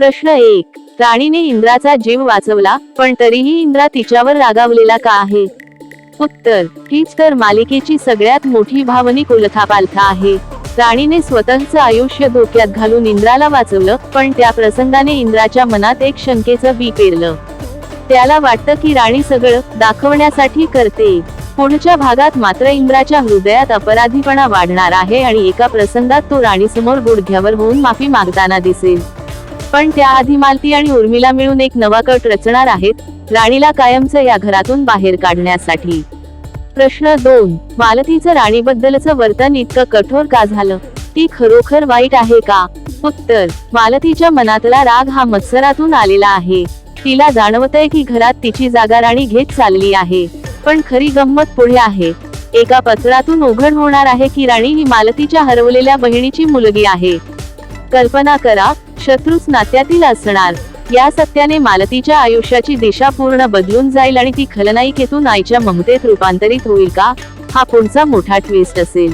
प्रश्न एक. राणीने इंद्राचा जीव वाचवला पण तरीही इंद्रा तिच्यावर रागावलेला का आहे? उत्तर. हीच तर मालिकेची सगळ्यात मोठी भावनिक उलथापालथा आहे. राणीने स्वतःचं आयुष्य धोक्यात घालून इंद्राला वाचवलं पण त्या प्रसंगाने इंद्राच्या मनात एक शंकेचं बी पेरलं. त्याला वाटतं की राणी सगळं दाखवण्यासाठी करते. पुढच्या भागात मात्र इंद्राच्या हृदयात अपराधीपणा वाढणार आहे आणि एका प्रसंगात तो राणीसमोर गुडघ्यावर होऊन माफी मागताना दिसेल. पण त्याआधी मालती आणि उर्मिला मिळून एक नवा कट रचणार आहेत राणीला कायमचं या घरातून बाहेर काढण्यासाठी. प्रश्न दोन मालतीचं राणीबद्दलचं वर्तन इतकं कठोर का झालं? ती खरोखर वाईट आहे का? उत्तर मालतीच्या मनातला राग हा मत्सरातून आलेला आहे. तिला जाणवतंय की घरात तिची जागा राणी घेत चालली आहे पण खरी गंमत पुढे आहे. एका पत्रातून उघड होणार आहे की राणी ही मालतीच्या हरवलेल्या बहिणीची मुलगी आहे. कल्पना करा शत्रूच नात्यातील असणार. या सत्याने मालतीच्या आयुष्याची दिशा पूर्ण बदलून जाईल आणि ती खलनायिकेतून आईच्या ममतेत रूपांतरित होईल का? हा पुढचा मोठा ट्विस्ट असेल.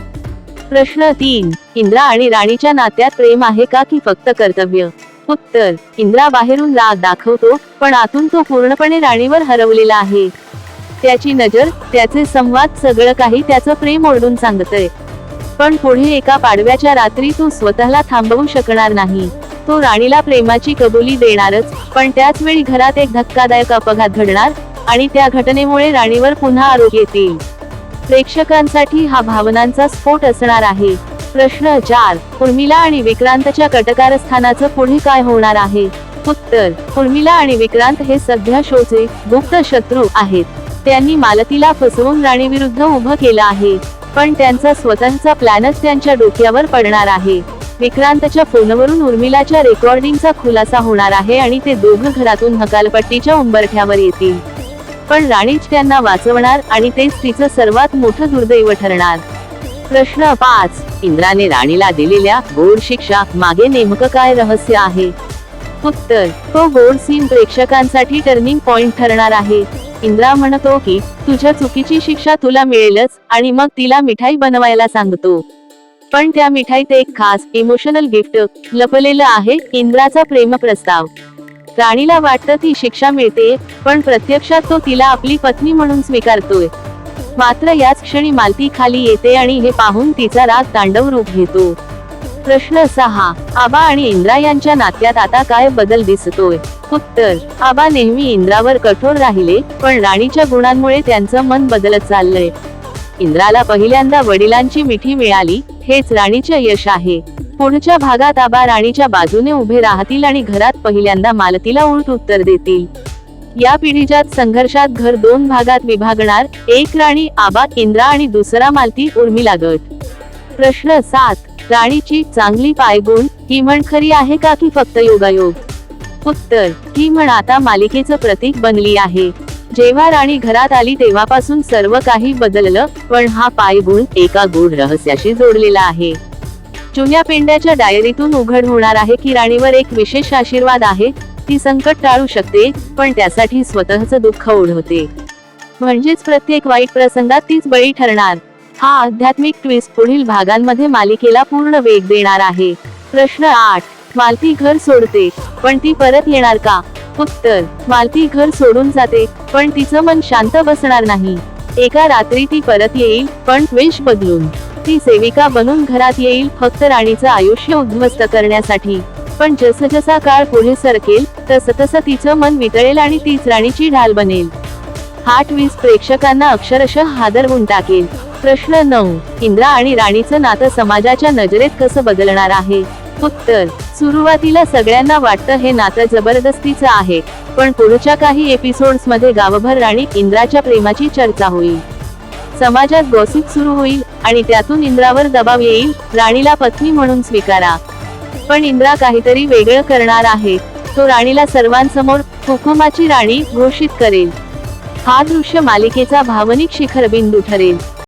प्रश्न तीन. इंद्रा आणि राणीच्या नात्यात प्रेम आहे का की फक्त कर्तव्य? उत्तर. इंद्रा बाहेरून राग दाखवतो पण आतून तो पूर्णपणे राणीवर हरवलेला आहे. त्याची नजर त्याचे संवाद सगळं काही त्याचं प्रेम ओरडून सांगतय. पण पुढे एका पाडव्याच्या रात्री तो स्वतःला थांबवू शकणार नाही. तो राणीला प्रेमाची कबुली देणारच पण त्याच वेळी घरात एक धक्कादायक अपघात घडणार आणि त्या घटनेमुळे राणीवर पुन्हा आरोप येतील. प्रेक्षकांसाठी हा भावनांचा स्फोट असणार आहे. प्रश्न चार उर्मिला आणि विक्रांतच्या कटकारस्थानाचं पुढे काय होणार आहे? उत्तर उर्मिला आणि विक्रांत हे सध्या शोचे गुप्त शत्रू आहेत. त्यांनी मालतीला फसवून राणीविरुद्ध उभं केलं आहे. पण त्यांचा स्वतःचा प्लॅनच त्यांच्या डोक्यावर पडणार आहे. विक्रांतच्या फोनवरून उर्मिलाच्या रेकॉर्डिंगचा खुलासा होणार आहे आणि ते दोघं घरातून हकालपट्टीच्या उंबरठ्यावर येतील. पण राणीच त्यांना वाचवणार आणि तेच तिचं सर्वात मोठं दुर्दैव ठरणार. प्रश्न पाच. इंद्राने राणीला दिलेल्या गोड शिक्षा मागे नेमकं काय रहस्य आहे? उत्तर. तो गोड सीन प्रेक्षकांसाठी टर्निंग पॉइंट ठरणार आहे. इंद्रा म्हणतो की तुझ्या चुकीची शिक्षा तुला मिळेलच आणि मग तिला मिठाई बनवायला सांगतो. पण त्या मिठाईत एक खास इमोशनल गिफ्ट लपलेलं आहे इंद्राचा प्रेम प्रस्ताव. राणीला वाटतं ती शिक्षा मिळते पण प्रत्यक्षात तो तिला आपली पत्नी म्हणून स्वीकारतोय. मात्र याच क्षणी मालती खाली येते आणि हे पाहून तिचा राग तांडव रूप घेतो. प्रश्न सहा आबा आणि इंद्रा यांच्या नात्यात आता काय बदल दिसतोय? उत्तर आबा नेहमी इंद्रावर कठोर राहिले पण राणीच्या गुणांमुळे त्यांचं मन बदलत चाललंय. इंद्राला पहिल्यांदा वडिलांची मिठी मिळाली हेच राणीचे यश आहे. पुढच्या भागात आबा राणीच्या बाजूने उभे राहतील आणि घरात पहिल्यांदा मालतीला उलट उत्तर देतील. या पिढीजात संघर्षात घर दोन भागात विभागणार एक राणी आबा इंद्रा आणि दुसरा मालती उर्मिला गट प्रश्न सात राणीची चांगली पायगुण ही म्हण खरी आहे का की फक्त योगायोग? उत्तर ही म्हण आता मालिकेचं प्रतीक बनली आहे. जेव्हा राणी घरात आली तेव्हापासून सर्व काही बदललं पण हा पायगुण एका गूढ रहस्याशी जोडलेला आहे. जुन्या पेंड्याच्या डायरीतून उघड होणार आहे की राणीवर एक विशेष आशीर्वाद आहे ती संकट टाळू शकते पण त्यासाठी स्वतःचं दुःख ओढवते. म्हणजेच प्रत्येक वाईट प्रसंगात तीच बळी ठरणार. हा आध्यात्मिक ट्विस्ट पुढील भागांमध्ये मालिकेला पूर्ण वेग देणार आहे. प्रश्न आठ मालती घर सोडते पण ती परत येणार का? उत्तर मालती घर सोडून जाते पण तिचं मन शांत बसणार नाही. एका रात्री ती परत येईल पण वेश बदलून. ती सेविका बनून घरात येईल फक्त राणीचं आयुष्य उद्ध्वस्त करण्यासाठी. पण जसं जसा काळ पुढे सरकेल तसं तसं तिचं मन वितळेल आणि तीच राणीची ढाल बनेल. हाट वीज प्रेक्षकांना अक्षरशः हादरवून टाकेल. प्रश्न नऊ इंद्रा आणि राणीचं नातं समाजाच्या नजरेत कसं बदलणार आहे? उत्तर सुरुवातीला सगळ्यांना वाटतं हे नातं जबरदस्तीचं आहे पण पुढच्या काही एपिसोड्समध्ये गावभर राणी इंद्राच्या प्रेमाची चर्चा होईल. समाजात गॉसिप सुरू होईल आणि त्यातून इंद्रावर दबाव येईल राणीला पत्नी म्हणून स्वीकारा. पण इंद्रा काहीतरी वेगळं करणार आहे तो राणीला सर्वांसमोर हुकुमाची राणी घोषित करेल. हा दृश्य मालिकेचा भावनिक शिखरबिंदू ठरेल.